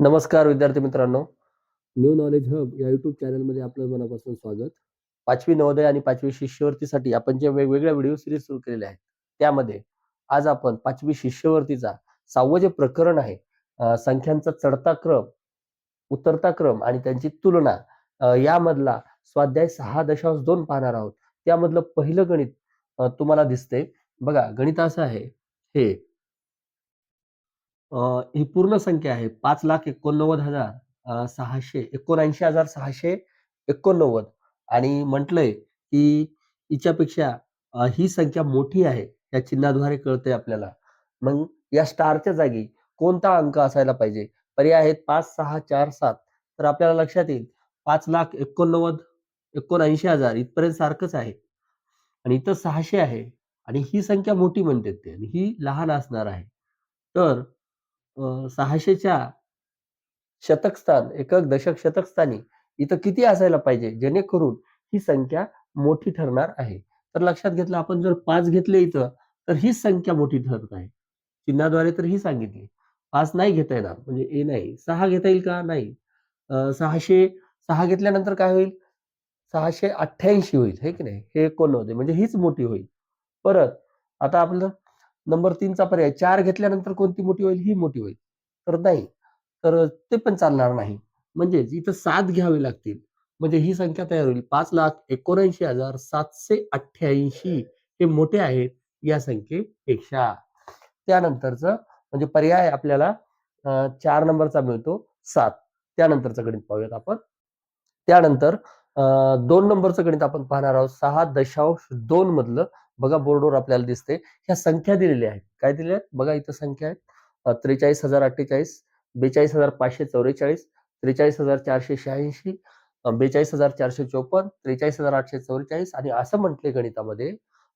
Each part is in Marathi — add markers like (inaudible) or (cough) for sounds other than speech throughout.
नमस्कार विद्यार्थी मित्रांनो. न्यू नॉलेज हब या युट्यूब चॅनलमध्ये आपलं मनापासून स्वागत. पाचवी नवोदय आणि पाचवी शिष्यवृत्तीसाठी आपण जे वेगवेगळ्या व्हिडिओ सिरीज सुरू केलेल्या आहेत त्यामध्ये आज आपण पाचवी शिष्यवृत्तीचा सहावं जे प्रकरण आहे संख्यांचा चढता क्रम उतरता क्रम आणि त्यांची तुलना यामधला स्वाध्याय सहा दशांश दोन पाहणार आहोत. त्यामधलं पहिलं गणित तुम्हाला दिसते बघा गणित असं आहे. हे ही पूर्ण संख्या आहे पाच लाख एकोणनव्वद हजार सहाशे एकोणऐंशी हजार सहाशे एकोणनव्वद. आणि म्हटलंय की हिच्यापेक्षा ही संख्या मोठी आहे या चिन्हाद्वारे कळते आपल्याला. मग या स्टारच्या जागी कोणता अंक असायला पाहिजे? पर्याय आहेत पाच सहा चार सात. तर आपल्याला लक्षात येईल पाच लाख एकोणनव्वद एकोणऐंशी हजार इथपर्यंत सारखंच आहे. आणि इथं सहाशे आहे. आणि ही संख्या मोठी म्हणते ते. आणि ही लहान असणार आहे. तर अ, सहाशेच्या शतक स्थान एकक दशक शतक स्थानी इथं किती असायला पाहिजे? जेणेकरून ही संख्या मोठी ठरणार आहे. तर लक्षात घेतलं आपण जर पाच घेतले इथं तर हीच संख्या मोठी ठरत आहे. चिन्हाद्वारे तर ही सांगितली. पाच नाही घेता येणार म्हणजे ए नाही. सहा घेता येईल का? नाही. अ, सहाशे सहा घेतल्यानंतर काय होईल? सहाशे अठ्ठ्याऐंशी होईल हे की नाही? हे एकोणनव्वद आहे म्हणजे हीच मोठी होईल. परत आता आपलं नंबर तीनचा पर्याय चार घेतल्यानंतर कोणती मोठी होईल? ही मोठी होईल. तर नाही. तर ते पण चालणार नाही. म्हणजेच इथं सात घ्यावे लागतील. म्हणजे ही संख्या तयार होईल. पाच लाख एकोणऐंशी हजार सातशे अठ्ठ्याऐंशी हे मोठे आहेत या संख्येपेक्षा. त्यानंतरच म्हणजे पर्याय आपल्याला चार नंबरचा मिळतो सात. त्यानंतरचं गणित पाहूयात आपण. त्यानंतर दोन नंबरचं गणित आपण पाहणार आहोत. सहा दशांश दोन मधलं बघा बोर्डवर आपल्याला दिसते. ह्या संख्या दिलेल्या आहेत. काय दिल्या आहेत? बघा इथं संख्या आहेत. त्रेचाळीस हजार अठ्ठेचाळीस बेचाळीस हजार पाचशे चौवेचाळीस त्रेचाळीस हजार चारशे शहाऐंशी बेचाळीस हजार चारशे चोपन्न त्रेचाळीस हजार आठशे चौवेचाळीस आणि असं म्हटले गणितामध्ये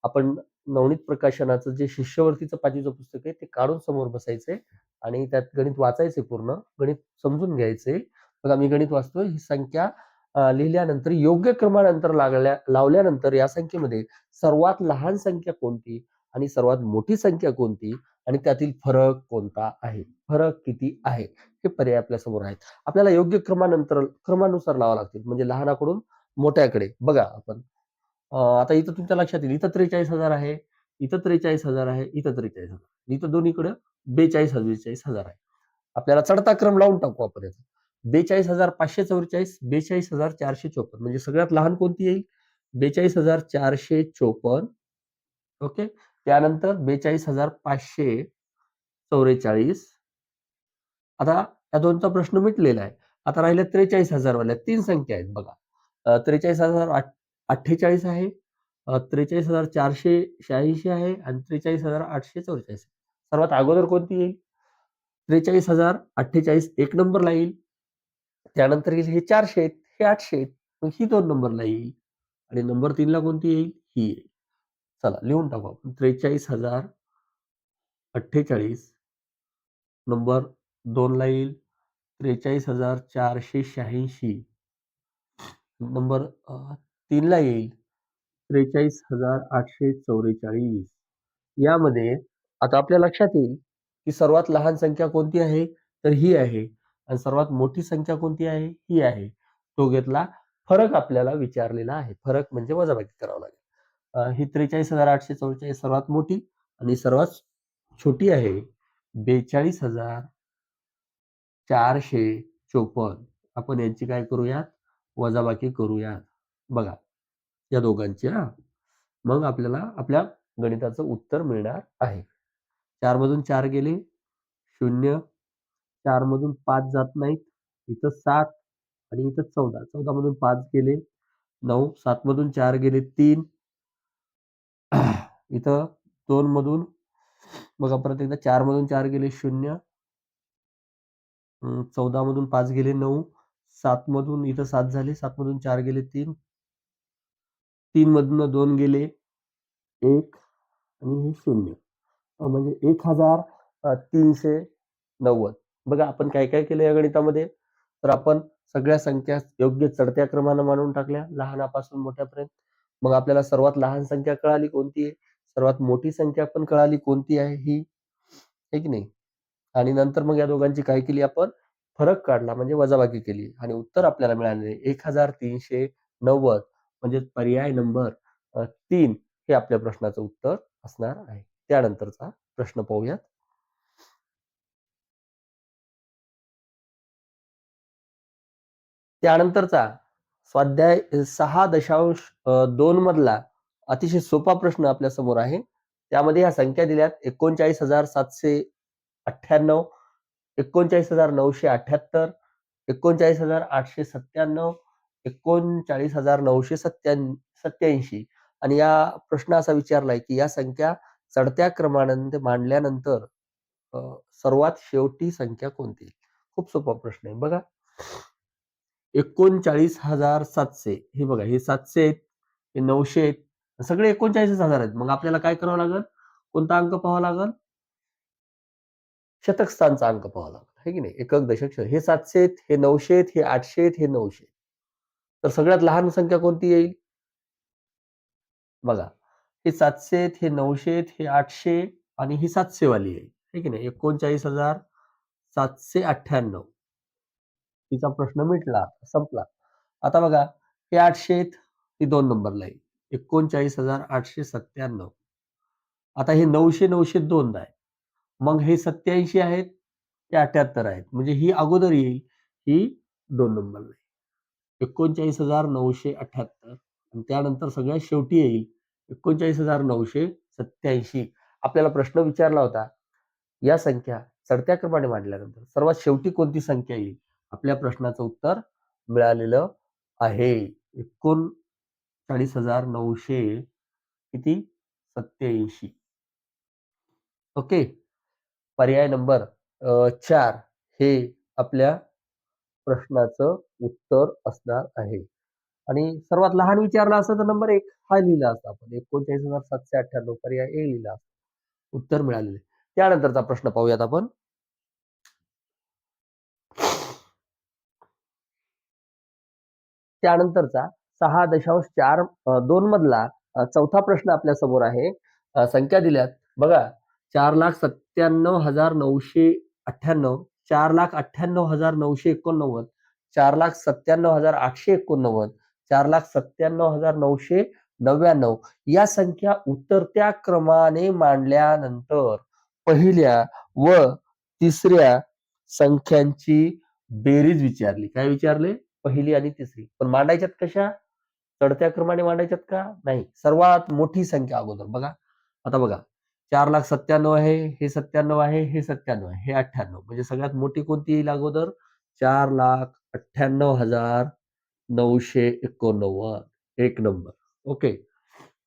आपण नवनीत प्रकाशनाचं जे शिष्यवृत्तीचं पाचवीचं पुस्तक आहे ते काढून समोर बसायचंय आणि त्यात गणित वाचायचे पूर्ण. गणित समजून घ्यायचे बघा मी गणित वाचतोय. ही संख्या लिहिल्यानंतर योग्य क्रमानंतर लागल्या लावल्यानंतर या संख्येमध्ये सर्वात लहान संख्या कोणती आणि सर्वात मोठी संख्या कोणती आणि त्यातील फरक कोणता आहे? फरक किती आहे? हे पर्याय आपल्यासमोर आहेत. आपल्याला योग्य क्रमानंतर क्रमानुसार लावा लागतील. म्हणजे लहानाकडून मोठ्याकडे. बघा आपण. आता इथं तुमच्या लक्षात येईल. इथं त्रेचाळीस हजार आहे. इथं त्रेचाळीस हजार आहे. इथं त्रेचाळीस हजार. इथं दोन्हीकडे बेचाळीस बेचाळीस हजार आहे. आपल्याला चढता क्रम लावून टाकू आपण याचा. बेचाळीस हजार पाचशे चौवेचाळीस बेचाळीस हजार चारशे चोपन्न. म्हणजे सगळ्यात लहान कोणती येईल? बेचाळीस हजार चारशे चोपन्न. ओके? त्यानंतर बेचाळीस हजार पाचशे चौवेचाळीस. आता या दोनचा प्रश्न मिटलेला आहे. आता राहिले त्रेचाळीस हजार वाल्या तीन संख्या आहेत बघा. त्रेचाळीस हजार अठ्ठेचाळीस आहे. त्रेचाळीस हजार चारशे शहाऐंशी आहे आणि त्रेचाळीस हजार आठशे चौवेचाळीस सर्वात अगोदर कोणती येईल? त्रेचाळीस हजार अठ्ठेचाळीस एक नंबरला येईल. त्यानंतर येईल हे चारशे आहेत हे आठशे आहेत मग ही दोन नंबरला येईल आणि नंबर तीनला कोणती येईल? ही येईल. चला लिहून टाकू आपण. त्रेचाळीस हजार अठ्ठेचाळीस नंबर दोनला येईल. त्रेचाळीस हजार चारशे शहाऐंशी नंबर तीनला येईल. त्रेचाळीस हजार आठशे चौवेचाळीस. यामध्ये आता आपल्या लक्षात येईल की सर्वात लहान संख्या कोणती आहे? तर ही आहे. आणि सर्वात मोठी संख्या कोणती आहे? ही आहे. तो घेतला फरक आपल्याला विचारलेला आहे. फरक म्हणजे वजाबाकी करावं लागेल. ही त्रेचाळीस हजार आठशे चौवेचाळीस सर्वात मोठी आणि सर्वात छोटी आहे. बेचाळीस हजार चारशे चोपन्न. आपण यांची काय करूयात? वजाबाकी करूयात. बघा या दोघांची हा. मग आपल्याला आपल्या गणिताचं उत्तर मिळणार आहे. चार मधून चार गेले. शून्य चार मधून पाच जात नाहीत. इथं सात आणि इथं चौदा. चौदा मधून पाच गेले नऊ. सात मधून चार गेले तीन. (clears throat) इथं दोन मधून बघा परत एकदा चार मधून चार गेले शून्य. चौदा मधून पाच गेले नऊ. सात मधून इथं सात झाले सात मधून चार गेले तीन. तीन मधून दोन गेले एक आणि हे शून्य. म्हणजे एक हजार तीनशे नव्वद. बघा आपण काय काय केलं या गणितामध्ये? तर आपण सगळ्या संख्या योग्य चढत्या क्रमानं मांडून टाकल्या लहानापासून मोठ्यापर्यंत. मग आपल्याला सर्वात लहान संख्या कळाली कोणती आहे? सर्वात मोठी संख्या पण कळाली कोणती आहे ही? आहे की नाही? आणि नंतर मग या दोघांची काय केली आपण? फरक काढला म्हणजे वजाबाकी केली. आणि उत्तर आपल्याला मिळाले एक हजार तीनशे नव्वद. म्हणजे पर्याय नंबर तीन हे आपल्या प्रश्नाचं उत्तर असणार आहे. त्यानंतरचा प्रश्न पाहूयात. त्यानंतरचा स्वाध्याय सहा दशांश दोन मधला अतिशय सोपा प्रश्न आपल्यासमोर आहे. त्यामध्ये ह्या संख्या दिल्यात एकोणचाळीस हजार सातशे अठ्ठ्याण्णव एकोणचाळीस हजार नऊशे अठ्याहत्तर एकोणचाळीस हजार आठशे सत्त्याण्णव एकोणचाळीस हजार नऊशे सत्त्या सत्याऐंशी आणि या प्रश्न असा विचारलाय की या संख्या चढत्या क्रमाने मांडल्यानंतर सर्वात शेवटी संख्या कोणती? खूप सोपा प्रश्न आहे. बघा. एकोणचाळीस हजार सातशे. हे बघा हे सातशे आहेत हे नऊशे आहेत सगळे एकोणचाळीस हजार आहेत. मग आपल्याला काय करावं लागेल? कोणता अंक पाहावा लागेल? शतक स्थानचा अंक पाहावा लागेल. है की नाही? एकक दशक हे सातशे आहेत हे नऊशे आहेत हे आठशे आहेत हे नऊशे तर सगळ्यात लहान संख्या कोणती येईल? बघा हे सातशे आहेत हे नऊशे आहेत हे आठशे आणि ही सातशे वाली आहे. है की नाही? एकोणचाळीस हजार सातशे अठ्ठ्याण्णव. तिचा प्रश्न मिटला संपला. आता बघा हे आठशे आहेत ही दोन नंबरला आहे. एकोणचाळीस हजार आठशे सत्त्याण्णव. आता हे नऊशे नऊशे दोन आहे. मग हे सत्याऐंशी आहेत ते अठ्याहत्तर आहेत. म्हणजे ही अगोदर येईल ही दोन नंबरला आहे एकोणचाळीस हजार नऊशे अठ्याहत्तर आणि त्यानंतर सगळ्यात शेवटी येईल एकोणचाळीस हजार नऊशे सत्याऐंशी आपल्याला प्रश्न विचारला होता या संख्या चढत्या क्रमाने मांडल्यानंतर सर्वात शेवटी कोणती संख्या येईल? आपल्या प्रश्नाचं उत्तर मिळालेलं आहे. एकोणचाळीस हजार नऊशे किती? सत्याऐंशी ओके. पर्याय नंबर चार हे आपल्या प्रश्नाचं उत्तर असणार आहे. आणि सर्वात लहान विचारला असतं तर नंबर एक हा लिहिला असता आपण. एकोणचाळीस हजार सातशे अठ्ठ्याण्णव पर्याय ए लिहिला असता. उत्तर मिळालेले त्यानंतरचा प्रश्न पाहूयात आपण. त्यानंतरचा सहा दशांश चार दोन मधला चौथा प्रश्न आपल्यासमोर आहे. संख्या दिल्यात. बघा चार लाख सत्त्याण्णव हजार नऊशे अठ्ठ्याण्णव चार लाख अठ्ठ्याण्णव हजार नऊशे एकोणनव्वद चार लाख सत्त्याण्णव हजार आठशे एकोणनव्वद चार लाख सत्त्याण्णव हजार नऊशे नव्याण्णव या संख्या उतरत्या क्रमाने मांडल्यानंतर पहिल्या व तिसऱ्या संख्यांची बेरीज विचारली. काय विचारले? पहिली आणि तिसरी. पण मांडायच्यात कशा? चढत्या क्रमाने मांडायच्यात का? नाही. सर्वात मोठी संख्या अगोदर. बघा. आता बघा. चार लाख सत्त्याण्णव आहे हे सत्त्याण्णव आहे हे सत्त्याण्णव आहे हे अठ्ठ्याण्णव. म्हणजे सगळ्यात मोठी कोणती येईल अगोदर? चार लाख अठ्ठ्याण्णव हजार नऊशे एकोणनव्वद. एक नंबर. ओके.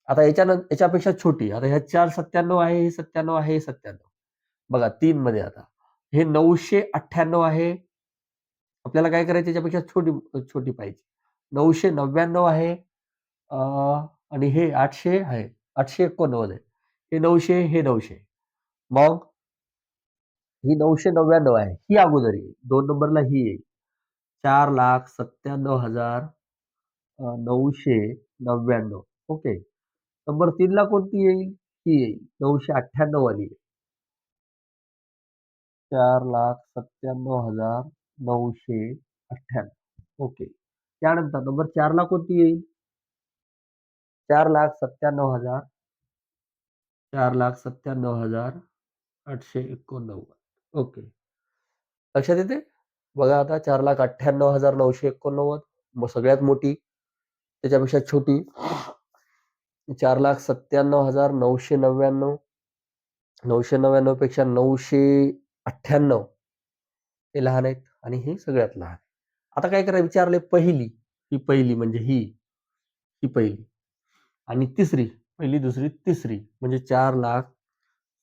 आता याच्यानंतर याच्यापेक्षा छोटी. आता ह्या चार सत्त्याण्णव आहे हे सत्त्याण्णव आहे हे सत्त्याण्णव. बघा तीन मध्ये आता. हे नऊशे अठ्ठ्याण्णव आहे आपल्याला काय करायचं? त्याच्यापेक्षा छोटी छोटी पाहिजे. नऊशे नव्याण्णव आहे आणि हे आठशे आहे. आठशे एकोणनव्वद आहे. हे नऊशे हे नऊशे. मग ही नऊशे नव्याण्णव आहे. ही अगोदर येईल. दोन नंबरला ही येईल. चार लाख सत्त्याण्णव हजार नऊशे नव्याण्णव ओके. नंबर तीनला कोणती येईल? ही येईल. नऊशे अठ्ठ्याण्णव वाली आहे चार लाख सत्त्याण्णव हजार नऊशे अठ्ठ्याण्णव. ओके. त्यानंतर नंबर चार ला कोणती येईल? चार लाख सत्त्याण्णव हजार. चार लाख सत्त्याण्णव हजार आठशे एकोणनव्वद. ओके. लक्षात येते? बघा आता चार लाख अठ्ठ्याण्णव हजार नऊशे एकोणनव्वद. मग सगळ्यात मोठी त्याच्यापेक्षा छोटी. चार लाख सत्त्याण्णव हजार नऊशे नव्याण्णव. नऊशे नव्याण्णवपेक्षा नऊशे अठ्ठ्याण्णव. हे लहान आहेत. आणि हे सगळ्यात लहान आता काय करा विचारले पहिली. ही पहिली म्हणजे ही. ही पहिली. आणि तिसरी. पहिली दुसरी तिसरी. म्हणजे चार लाख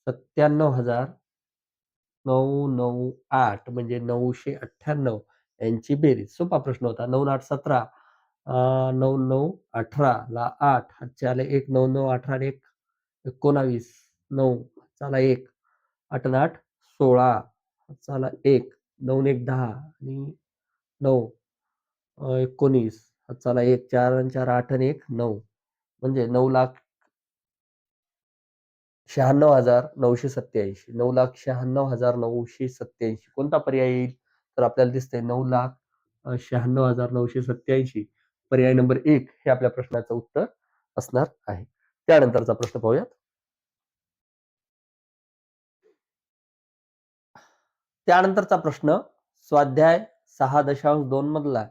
सत्त्याण्णव हजार नऊ नऊ आठ म्हणजे नऊशे अठ्ठ्याण्णव यांची बेरीज. सोपा प्रश्न होता. नऊ आठ सतरा नऊ नऊ अठरा ला आठ. हातचे आले एक नऊ नऊ अठरा आणि एक. एकोणावीस नऊ. चाला एक. आठ आठ सोळा. चाला एक. नऊ एक दहा आणि नऊ एकोणीस. चाला एक चार आणि चार आठ आणि एक नऊ. म्हणजे नऊ लाख शहाण्णव हजार नऊशे सत्याऐंशी नऊ लाख शहाण्णव हजार नऊशे सत्याऐंशी कोणता पर्याय येईल? तर आपल्याला दिसतंय नऊ लाख शहाण्णव हजार नऊशे सत्याऐंशी पर्याय नंबर एक हे आपल्या प्रश्नाचं उत्तर असणार आहे. त्यानंतरचा प्रश्न पाहूयात. त्यानंतरचा प्रश्न स्वाध्याय सहा दशांश दोन मधला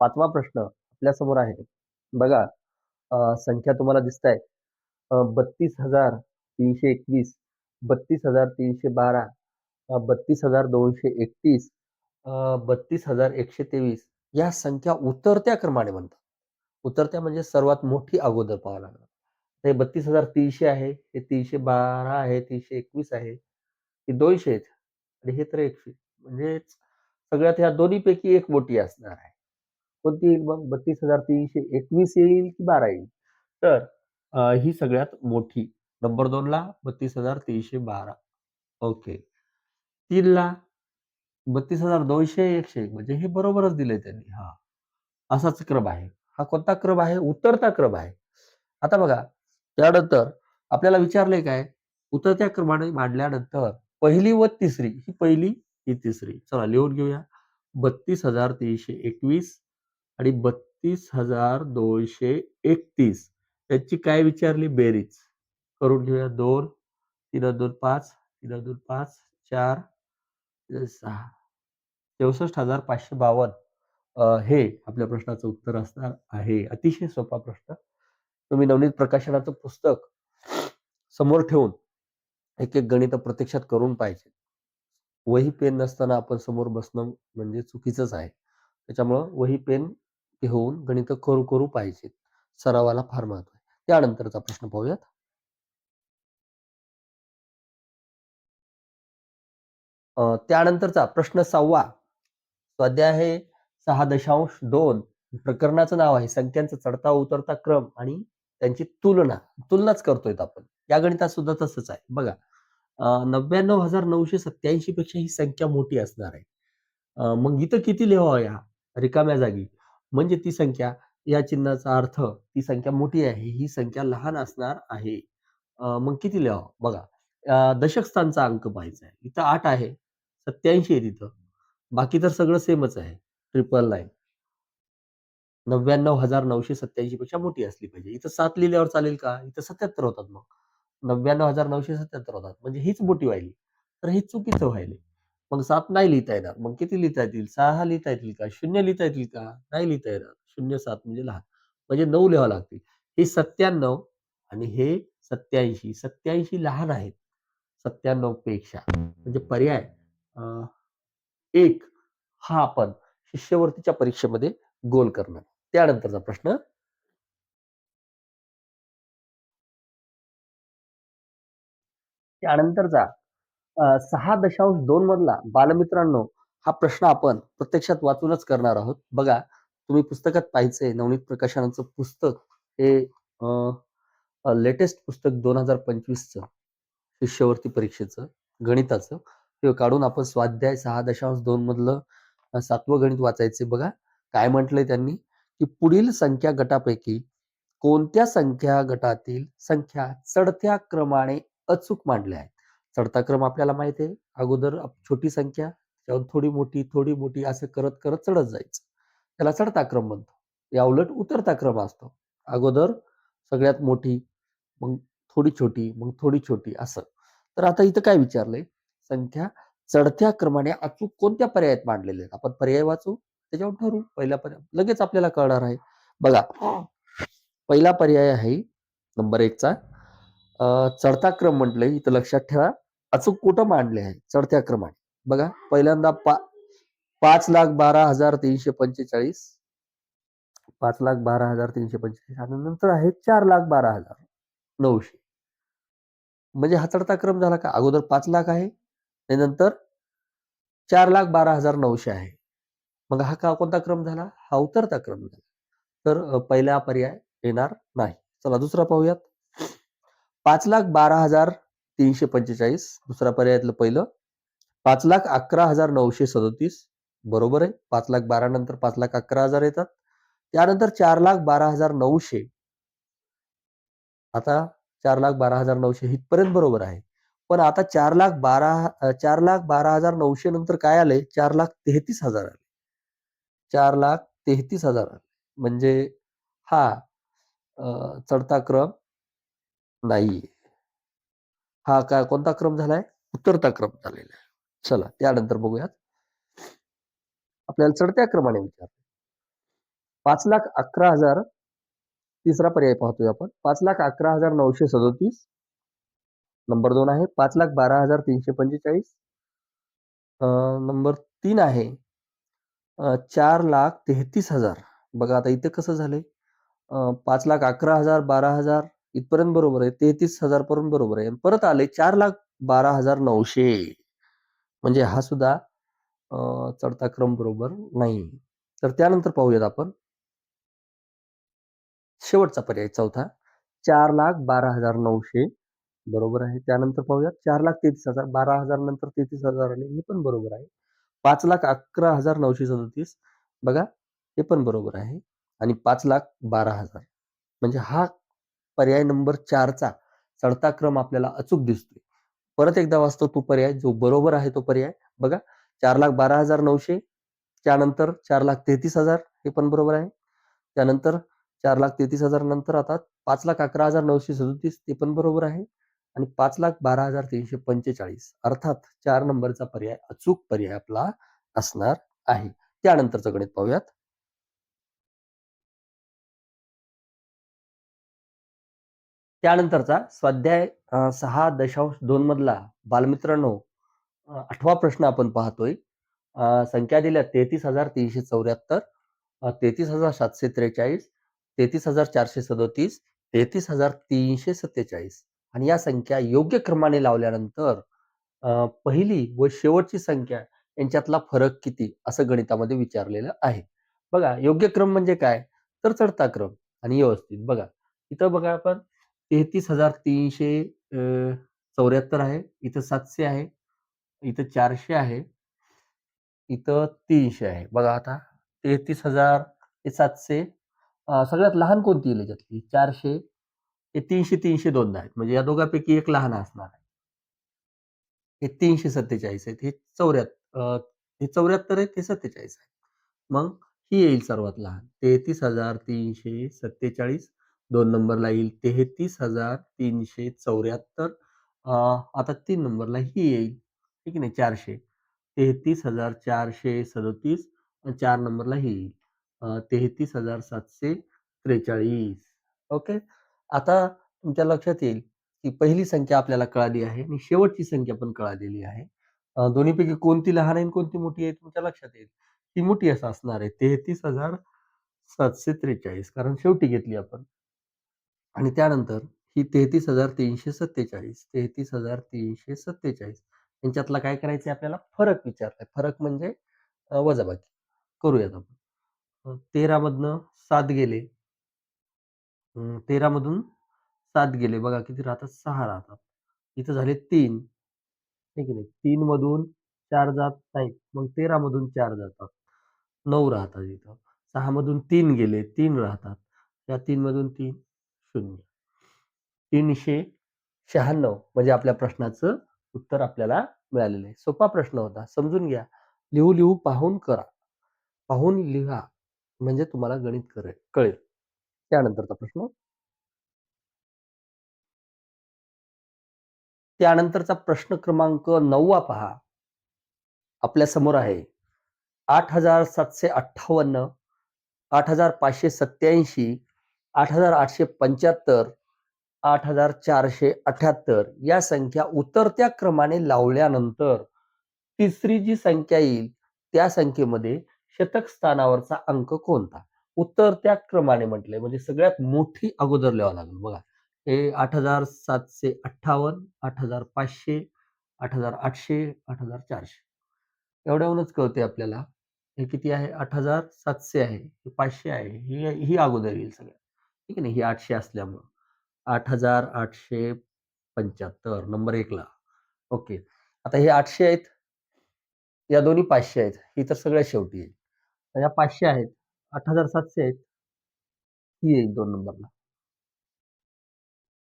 पाचवा प्रश्न आपल्यासमोर आहे. बघा संख्या तुम्हाला दिसत आहे बत्तीस हजार तीनशे एकवीस बत्तीस हजार तीनशे बारा बत्तीस हजार दोनशे एकतीस बत्तीस हजार एकशे तेवीस. या संख्या उतरत्या क्रमाने म्हणतात. उतरत्या म्हणजे सर्वात मोठी अगोदर पाहावं लागणार. हे बत्तीस हजार तीनशे आहे हे तीनशे बारा आहे तीनशे एकवीस आहे हे दोनशे आहेत. आणि हे तर एकशे म्हणजे सगळ्यात ह्या दोन्हीपैकी एक मोठी असणार आहे. कोणती येईल मग? बत्तीस हजार तीनशे एकवीस येईल की बारा येईल? तर ही सगळ्यात मोठी नंबर दोन ला बत्तीस हजार तीनशे बारा. ओके. तीन ला बत्तीस हजार दोनशे एकशे एक म्हणजे हे बरोबरच दिलंय त्यांनी. हा. असाच क्रम आहे. हा कोणता क्रम आहे? उतरता क्रम आहे. आता बघा त्यानंतर आपल्याला विचारलंय काय? उतरत्या क्रमाने मांडल्यानंतर पहिली व तिसरी ही पहिली ही तिसरी. चला लिहून घेऊया. बत्तीस हजार तीनशे एकवीस आणि बत्तीस हजार दोनशे एकतीस. त्याची काय विचारली? बेरीज. करून घेऊया. दोन तीन दोन पाच तीन दोन पाच चार सहा. चौसष्ट हजार पाचशे बावन्न. हे आपल्या प्रश्नाचं उत्तर असणार आहे. अतिशय सोपा प्रश्न. तुम्ही नवनीत प्रकाशनाचं पुस्तक समोर ठेवून एक एक गणित प्रत्यक्षात करून पाहिजे. वही पेन नसताना आपण समोर बसणं म्हणजे चुकीचंच आहे. त्याच्यामुळं वही पेन घेऊन गणित करू करू पाहिजेत सरावाला फार महत्त्व आहे. त्यानंतरचा प्रश्न पाहूयात. त्यानंतरचा प्रश्न सहावा. स्वाध्याय आहे सहा दशांश दोन. प्रकरणाचं नाव आहे. संख्यांचा चढता उतरता क्रम आणि त्यांची तुलना. तुलनाच करतोय आपण. या गणितात सुद्धा तसंच आहे. बघा. नव्याण्णव हजार नऊशे सत्याऐंशी पेक्षा ही संख्या मोठी असणार आहे. मग इथं किती लिहावं या रिकाम्या जागी? म्हणजे ती संख्या या चिन्हाचा अर्थ ती संख्या मोठी आहे ही संख्या लहान असणार आहे. मग किती लिहावं? बघा दशकस्थानचा दशक स्थानचा अंक पाहायचा आहे. इथं आठ आहे सत्याऐंशी आहे तिथं. बाकी तर सगळं सेमच आहे ट्रिपल नाईन नव्याण्णव हजार नऊशे सत्याऐंशी पेक्षा मोठी असली पाहिजे. इथं सात लिहिल्यावर चालेल का? इथं सत्याहत्तर होतात मग. नव्याण्णव हजार नऊशे सत्याहत्तर होतात. म्हणजे हीच मोठी व्हायली तर हे चुकीचं व्हायली मग सात नाही लिहिता येणार. मग किती लिहिता येतील? सहा लिहिता येतील का? शून्य लिहिता येतील का? नाही लिहिता येणार. शून्य सात म्हणजे लहान. म्हणजे नऊ लिहावं लागतील. हे सत्त्याण्णव आणि हे सत्याऐंशी सत्याऐंशी लहान आहेत. सत्त्याण्णवपेक्षा. म्हणजे पर्याय अं, एक हा आपण शिष्यवृत्तीच्या परीक्षेमध्ये गोल करणार. त्यानंतरचा प्रश्न त्यानंतरचा सहा दशांश दोन मधला बालमित्रांनो हा प्रश्न आपण प्रत्यक्षात वाचूनच करणार आहोत. बघा तुम्ही पुस्तकात पाहिजे नवनीत प्रकाशनाचं पुस्तक हे लेटेस्ट पुस्तक दोन हजार पंचवीसचं शिष्यवृत्ती परीक्षेचं गणिताचं. ते काढून आपण स्वाध्याय सहा दशांश दोन मधलं सातवं गणित वाचायचे बघा काय म्हटलंय त्यांनी? की पुढील संख्या गटापैकी कोणत्या संख्या गटातील संख्या चढत्या क्रमाने अचूक मांडल्या आहेत. चढता क्रम आपल्याला माहिती आहे अगोदर छोटी संख्या त्यावर थोडी मोठी थोडी मोठी असं करत करत चढत जायचं. त्याला चढता क्रम म्हणतो. या उलट उतरता क्रम असतो. अगोदर सगळ्यात मोठी मग थोडी छोटी मग थोडी छोटी असं. तर आता इथं काय विचारलंय? संख्या चढत्या क्रमाने अचूक कोणत्या पर्यायात मांडलेले आहेत? आपण पर्याय वाचू? त्याच्यावर ठरवू. पहिला पर्याय लगेच आपल्याला कळणार आहे. बघा. पहिला पर्याय आहे नंबर एकचा चढता क्रम म्हटलंय इथं लक्षात ठेवा. अचूक कुठं मांडले आहे? चढत्या क्रमाने. बघा पहिल्यांदा पा पाच लाख बारा हजार तीनशे पंचेचाळीस. पाच लाख बारा हजार तीनशे पंचेचाळीस. आणि नंतर आहे चार लाख बारा हजार. नऊशे. म्हणजे हा चढता क्रम झाला का? अगोदर पाच लाख आहे. आणि नंतर चार लाख बारा हजार नऊशे आहे. मग हा का कोणता क्रम झाला? हा उतरता क्रम झाला. तर पहिला पर्याय येणार नाही. चला दुसरा पाहूयात. पाच लाख बारा हजार तीनशे पंचेचाळीस दुसरा पर्यायातलं पहिलं. पाच लाख अकरा हजार नऊशे सदोतीस बरोबर आहे. पाच लाख बारा नंतर पाच लाख अकरा हजार येतात. त्यानंतर चार लाख बारा हजार नऊशे. आता चार लाख बारा हजार नऊशे इथपर्यंत बरोबर आहे. पण आता चार लाख बारा चार लाख बारा हजार नऊशे नंतर काय आले चार लाख तेहतीस हजार आले चार लाख तेहतीस हजार आले म्हणजे हा चढता क्रम नाही. हा काय कोणता क्रम झालाय? उतरता क्रम झालेला आहे. चला त्यानंतर बघूयात. आपल्याला चढत्या क्रमाने विचार पाच लाख अकरा हजार तिसरा पर्याय पाहतोय आपण. पाच लाख अकरा हजार नऊशे सदोतीस. नंबर दोन आहे पाच लाख बारा हजार तीनशे पंचेचाळीस. नंबर तीन आहे चार लाख तेहतीस हजार. बघा आता इथे कसं झालंय? पाच लाख अकरा हजार बारा हजार इथपर्यंत बरोबर आहे तेहतीस हजार पर्यंत बरोबर आहे. परत आले चार लाख बारा हजार नऊशे. म्हणजे हा सुद्धा चढता क्रम बरोबर नाही. तर त्यानंतर पाहूयात आपण. शेवटचा पर्याय चौथा. चार लाख बारा हजार नऊशे. बरोबर आहे. त्यानंतर पाहूयात चार लाख तेहतीस हजार बारा हजार नंतर तेहतीस हजार आले हे पण बरोबर आहे. पाच लाख अकरा हजार नऊशे सदतीस. बघा हे पण बरोबर आहे. आणि पाच लाख बारा हजार. म्हणजे हा पर्याय नंबर चारचा चढता क्रम आपल्याला अचूक दिसतोय. परत एकदा वाचतो तो पर्याय जो बरोबर आहे तो पर्याय. बघा चार लाख बारा हजार नऊशे त्यानंतर चार लाख तेहतीस हजार हे पण बरोबर आहे. त्यानंतर चार लाख तेहतीस हजार नंतर आता पाच लाख अकरा हजार नऊशे सदोतीस ते पण बरोबर आहे. आणि पाच लाख बारा हजार तीनशे पंचेचाळीस अर्थात चार नंबरचा पर्याय अचूक पर्याय आपला असणार आहे. त्यानंतरचं गणित पाहूयात. त्यानंतरचा स्वाध्याय सहा दशांश दोन मधला बालमित्रांनो आठवा प्रश्न आपण पाहतोय. संख्या दिल्या तेहतीस हजार तीनशे चौऱ्याहत्तर तेहतीस हजार सातशे त्रेचाळीस तेहतीस हजार चारशे सदोतीस तेहतीस हजार तीनशे सत्तेचाळीस. आणि या संख्या योग्य क्रमाने लावल्यानंतर पहिली व शेवटची संख्या यांच्यातला फरक किती असं गणितामध्ये विचारलेलं आहे. बघा योग्य क्रम म्हणजे काय? तर चढता क्रम आणि व्यवस्थित. बघा इथं बघा आपण तेहतीस हजार तीनशे चौऱ्याहत्तर आहे. इथं सातशे आहे. इथं चारशे आहे. इथं तीनशे आहे. बघा आता तेहतीस हजार ते सातशे. सगळ्यात लहान कोणती येईल याच्यातली? चारशे. हे तीनशे तीनशे दोनदा आहेत. म्हणजे या दोघांपैकी एक लहान असणार आहे. हे तीनशे सत्तेचाळीस आहेत. हे चौऱ्याहत्तर हे चौऱ्याहत्तर आहेत हे सत्तेचाळीस आहे मग ही येईल सर्वात लहान. तेहतीस हजार तीनशे सत्तेचाळीस. दोन नंबरला येईल तेहतीस हजार तीनशे चौऱ्याहत्तर आता तीन नंबरला ही येईल ठीक आहे ना चारशे. तेहतीस हजार चारशे सदोतीस चार नंबरला ही येईल. तेहतीस हजार सातशे त्रेचाळीस ओके? आता तुमच्या लक्षात येईल की पहिली संख्या आपल्याला कळाली आहे आणि शेवटची संख्या पण कळालेली आहे. दोन्हीपैकी कोणती लहान आहे आणि कोणती मोठी आहे तुमच्या लक्षात येईल. ती मोठी असं असणार आहे तेहतीस हजार सातशे त्रेचाळीस कारण शेवटी घेतली आपण. आणि त्यानंतर ही तेहतीस हजार तीनशे सत्तेचाळीस तेहतीस हजार तीनशे सत्तेचाळीस यांच्यातला काय करायचं आपल्याला? फरक विचारलाय फरक म्हणजे वजाबाकी. करूयात आपण. तेरा मधनं सात गेले. तेरा मधून सात गेले. बघा किती राहतात? सहा राहतात. इथं झाले तीन. ठीक की नाही? तीन मधून चार जात नाहीत. मग तेरा मधून चार जातात. नऊ राहतात इथं. सहा मधून तीन गेले. तीन राहतात. या तीन मधून तीन. शून्य. तीनशे शहाण्णव म्हणजे आपल्या प्रश्नाचं उत्तर आपल्याला मिळालेलं आहे. सोपा प्रश्न होता. समजून घ्या. लिहू लिहू पाहून करा. पाहून लिहा म्हणजे तुम्हाला गणित करे कळेल. त्यानंतरचा प्रश्न. त्यानंतरचा प्रश्न क्रमांक नववा पहा. आपल्यासमोर आहे. आठ हजार सातशे अठ्ठावन्न आठ हजार पाचशे सत्याऐंशी आठ हजार आठशे पंच्याहत्तर आठ हजार चारशे अठ्याहत्तर या संख्या उतरत्या क्रमाने लावल्यानंतर तिसरी जी संख्या येईल त्या संख्येमध्ये शतक स्थानावरचा अंक कोणता? उतरत्या क्रमाने म्हटलंय म्हणजे सगळ्यात मोठी अगोदर लिहावं लागेल. बघा हे आठ हजार सातशे अठ्ठावन्न आठ हजार पाचशे आठ हजार आठशे आठ हजार चारशे. एवढ्याहूनच कळते आपल्याला. हे किती आहे? आठ हजार सातशे आहे हे पाचशे आहे ही ही अगोदर येईल सगळ्या ठीक आहे ना? ही आठशे असल्यामुळं. आठ हजार आठशे पंच्याहत्तर नंबर एकला ओके. आता हे आठशे आहेत. या दोन्ही पाचशे आहेत. ही तर सगळ्यात शेवटी येईल. तर या पाचशे आहेत. आठ हजार सातशे आहेत. ही येईल दोन नंबरला.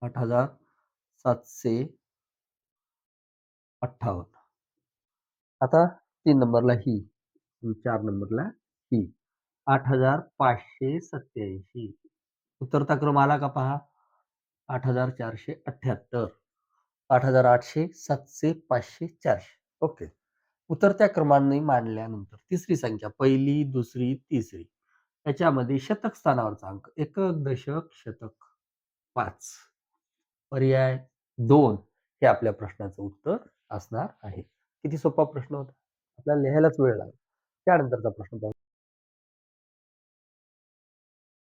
आठ हजार सातशे अठ्ठावन्न. आता तीन नंबरला ही. चार नंबरला ही. आठ हजार पाचशे सत्याऐंशी उतरता क्रम आला का पहा? आठ हजार चारशे अठ्ठ्याहत्तर. आठ हजार आठशे सातशे पाचशे चारशे. ओके. उतरत्या क्रमांनी मांडल्यानंतर तिसरी संख्या पहिली दुसरी तिसरी. त्याच्यामध्ये शतक स्थानावरचा अंक एकक दशक शतक पाच. पर्याय दोन हे आपल्या प्रश्नाचं उत्तर असणार आहे. किती सोपा प्रश्न होता. आपल्याला लिहायलाच वेळ लागला. त्यानंतरचा प्रश्न पाहू.